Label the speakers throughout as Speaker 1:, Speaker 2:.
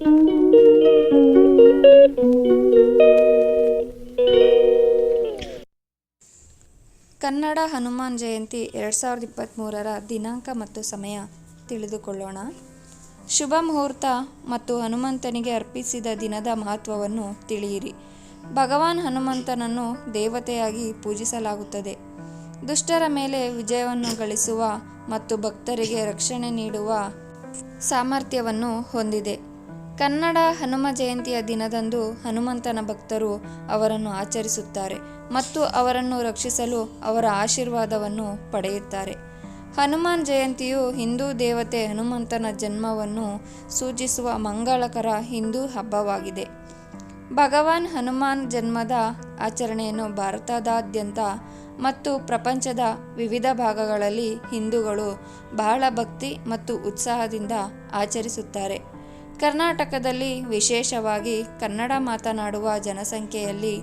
Speaker 1: ಕನ್ನಡ ಹನುಮಾನ್ ಜಯಂತಿ ಎರಡು ಸಾವಿರದ ಇಪ್ಪತ್ತ್ಮೂರರ ದಿನಾಂಕ ಮತ್ತು ಸಮಯ ತಿಳಿದುಕೊಳ್ಳೋಣ. ಶುಭ ಮುಹೂರ್ತ ಮತ್ತು ಹನುಮಂತನಿಗೆ ಅರ್ಪಿಸಿದ ದಿನದ ಮಹತ್ವವನ್ನು ತಿಳಿಯಿರಿ. ಭಗವಾನ್ ಹನುಮಂತನನ್ನು ದೇವತೆಯಾಗಿ ಪೂಜಿಸಲಾಗುತ್ತದೆ. ದುಷ್ಟರ ಮೇಲೆ ವಿಜಯವನ್ನು ಗಳಿಸುವ ಮತ್ತು ಭಕ್ತರಿಗೆ ರಕ್ಷಣೆ ನೀಡುವ ಸಾಮರ್ಥ್ಯವನ್ನು ಹೊಂದಿದೆ. ಕನ್ನಡ ಹನುಮ ಜಯಂತಿಯ ದಿನದಂದು ಹನುಮಂತನ ಭಕ್ತರು ಅವರನ್ನು ಆಚರಿಸುತ್ತಾರೆ ಮತ್ತು ಅವರನ್ನು ರಕ್ಷಿಸಲು ಅವರ ಆಶೀರ್ವಾದವನ್ನು ಪಡೆಯುತ್ತಾರೆ. ಹನುಮಾನ್ ಜಯಂತಿಯು ಹಿಂದೂ ದೇವತೆ ಹನುಮಂತನ ಜನ್ಮವನ್ನು ಸೂಚಿಸುವ ಮಂಗಳಕರ ಹಿಂದೂ ಹಬ್ಬವಾಗಿದೆ. ಭಗವಾನ್ ಹನುಮಾನ್ ಜನ್ಮದ ಆಚರಣೆಯನ್ನು ಭಾರತದಾದ್ಯಂತ ಮತ್ತು ಪ್ರಪಂಚದ ವಿವಿಧ ಭಾಗಗಳಲ್ಲಿ ಹಿಂದೂಗಳು ಬಹಳ ಭಕ್ತಿ ಮತ್ತು ಉತ್ಸಾಹದಿಂದ ಆಚರಿಸುತ್ತಾರೆ. ಕರ್ನಾಟಕದಲ್ಲಿ ವಿಶೇಷವಾಗಿ ಕನ್ನಡ ಮಾತನಾಡುವ ಜನಸಂಖ್ಯೆಯಲ್ಲಿ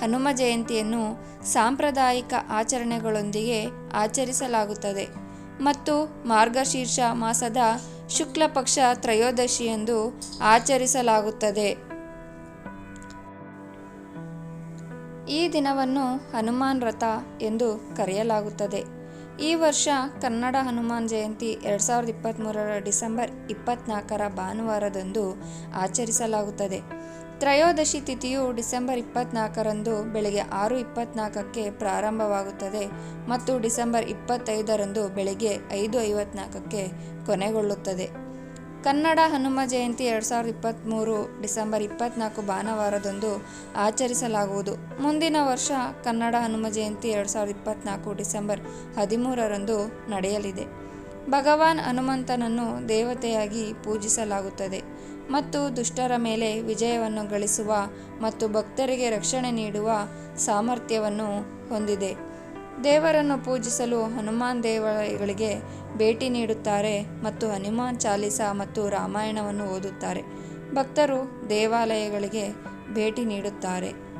Speaker 1: ಹನುಮ ಜಯಂತಿಯನ್ನು ಸಾಂಪ್ರದಾಯಿಕ ಆಚರಣೆಗಳೊಂದಿಗೆ ಆಚರಿಸಲಾಗುತ್ತದೆ ಮತ್ತು ಮಾರ್ಗಶೀರ್ಷ ಮಾಸದ ಶುಕ್ಲ ಪಕ್ಷ ತ್ರಯೋದಶಿಯಂದು ಆಚರಿಸಲಾಗುತ್ತದೆ. ಈ ದಿನವನ್ನು ಹನುಮಾನ್ ರಥ ಎಂದು ಕರೆಯಲಾಗುತ್ತದೆ. ಈ ವರ್ಷ ಕನ್ನಡ ಹನುಮಾನ್ ಜಯಂತಿ ಎರಡು ಸಾವಿರದ ಇಪ್ಪತ್ತ್ಮೂರರ ಡಿಸೆಂಬರ್ ಇಪ್ಪತ್ತ್ನಾಲ್ಕರ ಭಾನುವಾರದಂದು ಆಚರಿಸಲಾಗುತ್ತದೆ. ತ್ರಯೋದಶಿ ತಿಥಿಯು ಡಿಸೆಂಬರ್ ಇಪ್ಪತ್ತ್ನಾಲ್ಕರಂದು ಬೆಳಗ್ಗೆ ಆರು ಇಪ್ಪತ್ತ್ನಾಲ್ಕಕ್ಕೆ ಪ್ರಾರಂಭವಾಗುತ್ತದೆ ಮತ್ತು ಡಿಸೆಂಬರ್ ಇಪ್ಪತ್ತೈದರಂದು ಬೆಳಗ್ಗೆ ಐದು ಐವತ್ನಾಲ್ಕಕ್ಕೆ ಕೊನೆಗೊಳ್ಳುತ್ತದೆ. ಕನ್ನಡ ಹನುಮ ಜಯಂತಿ ಎರಡು ಸಾವಿರದ ಇಪ್ಪತ್ತ್ಮೂರು ಡಿಸೆಂಬರ್ ಇಪ್ಪತ್ತ್ನಾಲ್ಕು ಭಾನುವಾರದಂದು ಆಚರಿಸಲಾಗುವುದು. ಮುಂದಿನ ವರ್ಷ ಕನ್ನಡ ಹನುಮ ಜಯಂತಿ ಎರಡು ಸಾವಿರದ ಇಪ್ಪತ್ತ್ನಾಲ್ಕು ಡಿಸೆಂಬರ್ ಹದಿಮೂರರಂದು ನಡೆಯಲಿದೆ. ಭಗವಾನ್ ಹನುಮಂತನನ್ನು ದೇವತೆಯಾಗಿ ಪೂಜಿಸಲಾಗುತ್ತದೆ ಮತ್ತು ದುಷ್ಟರ ಮೇಲೆ ವಿಜಯವನ್ನು ಗಳಿಸುವ ಮತ್ತು ಭಕ್ತರಿಗೆ ರಕ್ಷಣೆ ನೀಡುವ ಸಾಮರ್ಥ್ಯವನ್ನು ಹೊಂದಿದೆ. ದೇವರನ್ನು ಪೂಜಿಸಲು ಹನುಮಾನ್ ದೇವಾಲಯಗಳಿಗೆ ಭೇಟಿ ನೀಡುತ್ತಾರೆ ಮತ್ತು ಹನುಮಾನ್ ಚಾಲಿಸ ಮತ್ತು ರಾಮಾಯಣವನ್ನು ಓದುತ್ತಾರೆ. ಭಕ್ತರು ದೇವಾಲಯಗಳಿಗೆ ಭೇಟಿ ನೀಡುತ್ತಾರೆ.